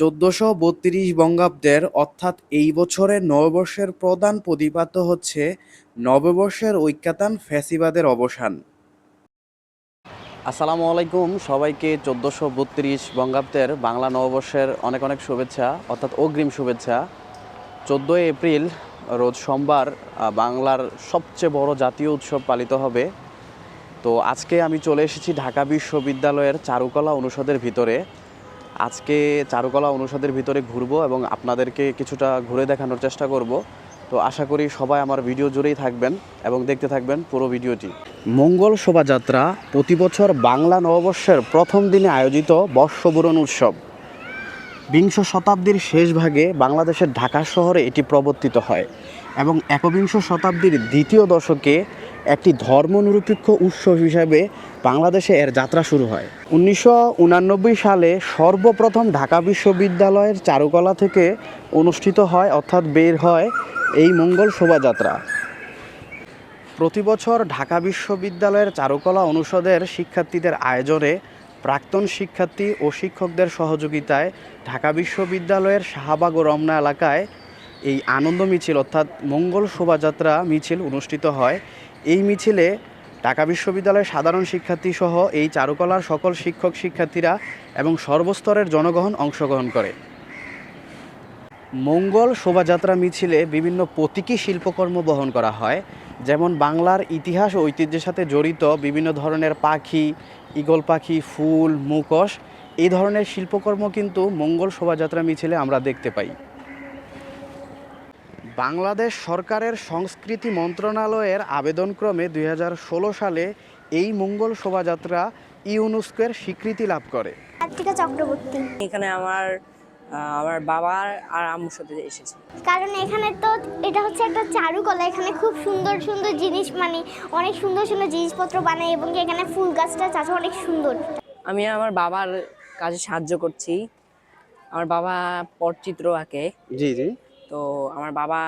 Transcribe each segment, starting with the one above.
চোদ্দশো বত্রিশ বঙ্গাব্দের, অর্থাৎ এই বছরের নববর্ষের প্রধান প্রতিপাদ্য হচ্ছে নববর্ষের ঐক্যাতান ফ্যাসিবাদের অবসান। আসসালামু আলাইকুম, সবাইকে চোদ্দোশো বত্রিশ বঙ্গাব্দের বাংলা নববর্ষের অনেক অনেক শুভেচ্ছা, অর্থাৎ অগ্রিম শুভেচ্ছা। চোদ্দোই এপ্রিল, রোজ সোমবার বাংলার সবচেয়ে বড় জাতীয় উৎসব পালিত হবে। তো আজকে আমি চলে এসেছি ঢাকা বিশ্ববিদ্যালয়ের চারুকলা অনুষদের ভিতরে। আজকে চারুকলা অনুষদের ভিতরে ঘুরবো এবং আপনাদেরকে কিছুটা ঘুরে দেখানোর চেষ্টা করব। তো আশা করি সবাই আমার ভিডিও জুড়েই থাকবেন এবং দেখতে থাকবেন পুরো ভিডিওটি। মঙ্গল শোভাযাত্রা প্রতি বছর বাংলা নববর্ষের প্রথম দিনে আয়োজিত বর্ষবরণ উৎসব। বিংশ শতাব্দীর শেষ ভাগে বাংলাদেশের ঢাকা শহরে এটি প্রবর্তিত হয় এবং একবিংশ শতাব্দীর দ্বিতীয় দশকে একটি ধর্মনিরপেক্ষ উৎসব হিসাবে বাংলাদেশে এর যাত্রা শুরু হয়। উনিশশো সালে সর্বপ্রথম ঢাকা বিশ্ববিদ্যালয়ের চারুকলা থেকে অনুষ্ঠিত হয়, অর্থাৎ বের হয় এই মঙ্গল শোভাযাত্রা। প্রতি বছর ঢাকা বিশ্ববিদ্যালয়ের চারুকলা অনুষদের শিক্ষার্থীদের আয়োজনে প্রাক্তন শিক্ষার্থী ও শিক্ষকদের সহযোগিতায় ঢাকা বিশ্ববিদ্যালয়ের শাহবাগ ও রমনা এলাকায় এই আনন্দ মিছিল, অর্থাৎ মঙ্গল শোভাযাত্রা মিছিল অনুষ্ঠিত হয়। এই মিছিলে ঢাকা বিশ্ববিদ্যালয়ের সাধারণ শিক্ষার্থী সহ এই চারুকলার সকল শিক্ষক শিক্ষার্থীরা এবং সর্বস্তরের জনগণ অংশগ্রহণ করে। মঙ্গল শোভাযাত্রা মিছিলে বিভিন্ন প্রতীকী শিল্পকর্ম বহন করা হয়, যেমন বাংলার ইতিহাস ও ঐতিহ্যের সাথে জড়িত বিভিন্ন ধরনের পাখি, ঈগল পাখি, ফুল, মুখোশ। এই ধরনের শিল্পকর্ম কিন্তু মঙ্গল শোভাযাত্রা মিছিলে আমরা দেখতে পাই। বাংলাদেশ সরকারের সংস্কৃতি মন্ত্রণালয়ের আবেদনক্রমে দু হাজার ষোলো সালে এই মঙ্গল শোভাযাত্রা ইউনেস্কোর স্বীকৃতি লাভ করে। কার্তিকা চক্রবর্তী। এখানে আমার আমার বাবা আর আম্মুর সাথে এসেছি। কারণ এখানে তো এটা হচ্ছে একটা চারুকলা এখানে খুব সুন্দর সুন্দর জিনিস মানে অনেক সুন্দর সুন্দর জিনিসপত্র বানায় এবং এখানে ফুল গাছটা চাষ অনেক সুন্দর। আমি আমার বাবার কাজে সাহায্য করছি। আমার বাবা পটচিত্র আঁকে। জি জি। তো আমার বাবা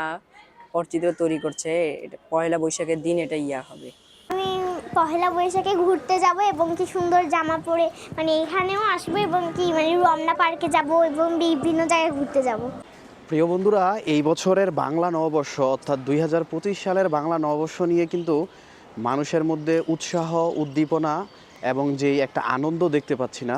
পটচিত্র তৈরি করছে এটা পয়লা বৈশাখের দিন এটা ইয়া হবে। আমি পহেলা বৈশাখে ঘুরতে যাব এবং কি সুন্দর জামা পরে মানে এখানেও আসব এবং কি মানে রমনা পার্কে যাব এবং বিভিন্ন জায়গায় ঘুরতে যাব। প্রিয় বন্ধুরা এই বছরের বাংলা নববর্ষ অর্থাৎ দুই হাজার পঁচিশ সালের বাংলা নববর্ষ নিয়ে কিন্তু মানুষের মধ্যে উৎসাহ উদ্দীপনা এবং যেই একটা আনন্দ দেখতে পাচ্ছি না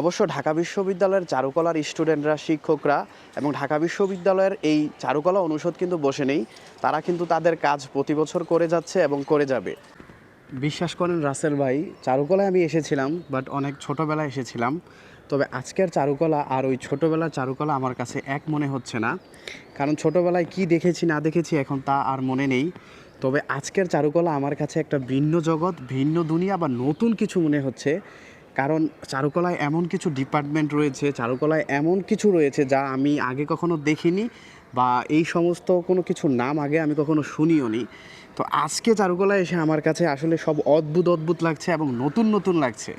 অবশ্য ঢাকা বিশ্ববিদ্যালয়ের চারুকলার স্টুডেন্টরা, শিক্ষকরা এবং ঢাকা বিশ্ববিদ্যালয়ের এই চারুকলা অনুষদ কিন্তু বসে নেই। তারা কিন্তু তাদের কাজ প্রতি বছর করে যাচ্ছে এবং করে যাবে। বিশ্বাস করেন রাসেল ভাই, চারুকলায় আমি এসেছিলাম, বাট অনেক ছোটোবেলায় এসেছিলাম। তবে আজকের চারুকলা আর ওই ছোটোবেলার চারুকলা আমার কাছে এক মনে হচ্ছে না। কারণ ছোটোবেলায় কি দেখেছি, না দেখেছি এখন তা আর মনে নেই। তবে আজকের চারুকলা আমার কাছে একটা ভিন্ন জগৎ, ভিন্ন দুনিয়া বা নতুন কিছু মনে হচ্ছে। কারণ চারুকলায় এমন কিছু ডিপার্টমেন্ট রয়েছে, চারুকলায় এমন কিছু রয়েছে যা আমি আগে কখনো দেখিনি বা এই সমস্ত কোনো কিছু নাম আগে আমি কখনো শুনিও নি। তো আজকে চারুকলায় এসে আমার কাছে আসলে সব অদ্ভুত অদ্ভুত লাগছে এবং নতুন নতুন লাগছে।